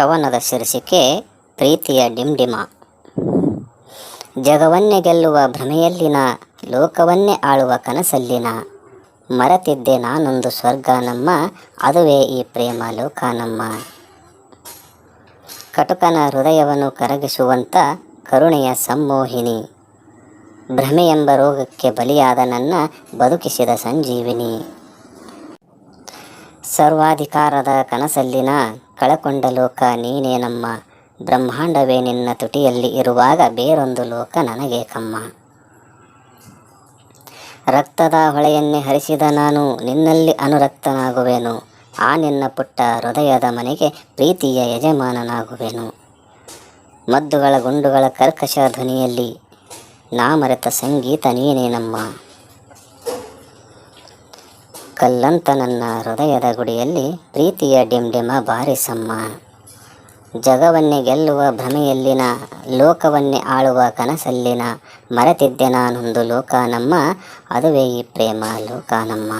ಕವನದ ಶೀರ್ಷಿಕೆ ಪ್ರೀತಿಯ ಡಿಂಡಿಮ. ಜಗವನ್ನೇ ಗೆಲ್ಲುವ ಭ್ರಮೆಯಲ್ಲಿನ, ಲೋಕವನ್ನೇ ಆಳುವ ಕನಸಲ್ಲಿನ, ಮರೆತಿದ್ದೆ ನಾನೊಂದು ಸ್ವರ್ಗ ನಮ್ಮ, ಅದುವೇ ಈ ಪ್ರೇಮ ಲೋಕ ನಮ್ಮ. ಕಟುಕನ ಹೃದಯವನ್ನು ಕರಗಿಸುವಂಥ ಕರುಣೆಯ ಸಮ್ಮೋಹಿನಿ ಭ್ರಮೆ ಎಂಬ ರೋಗಕ್ಕೆ ಬಲಿಯಾದ ನನ್ನ ಬದುಕಿಸಿದ ಸಂಜೀವಿನಿ. ಸರ್ವಾಧಿಕಾರದ ಕನಸಲ್ಲಿನ ಕಳಕೊಂಡ ಲೋಕ ನೀನೇ ನಮ್ಮ. ಬ್ರಹ್ಮಾಂಡವೇ ನಿನ್ನ ತುಟಿಯಲ್ಲಿ ಇರುವಾಗ ಬೇರೊಂದು ಲೋಕ ನನಗೆ ಕಮ್ಮ. ರಕ್ತದ ಹೊಳೆಯನ್ನೇ ಹರಿಸಿದ ನಾನು, ನಿನ್ನಲ್ಲಿ ಅನುರಕ್ತನಾಗುವೆನು. ಆ ನಿನ್ನ ಪುಟ್ಟ ಹೃದಯದ ಮನೆಗೆ ಪ್ರೀತಿಯ ಯಜಮಾನನಾಗುವೆನು. ಮದ್ದುಗಳ ಗುಂಡುಗಳ ಕರ್ಕಶ ಧ್ವನಿಯಲ್ಲಿ ನಾ ಮರೆತ ಸಂಗೀತ ನೀನೇ ನಮ್ಮ. ಕಲ್ಲಂತ ನನ್ನ ಹೃದಯದ ಗುಡಿಯಲ್ಲಿ ಪ್ರೀತಿಯ ಡಿಂಡಿಮ ಬಾರಿಸಮ್ಮ ಜಗವನ್ನೇ ಗೆಲ್ಲುವ ಭ್ರಮೆಯಲ್ಲಿನ, ಲೋಕವನ್ನೇ ಆಳುವ ಕನಸಲ್ಲಿನ ಮರೆತಿದ್ದೆ ನಾನೊಂದು ಲೋಕ ನಮ್ಮ, ಅದುವೇ ಈ ಪ್ರೇಮ ಲೋಕ ನಮ್ಮ.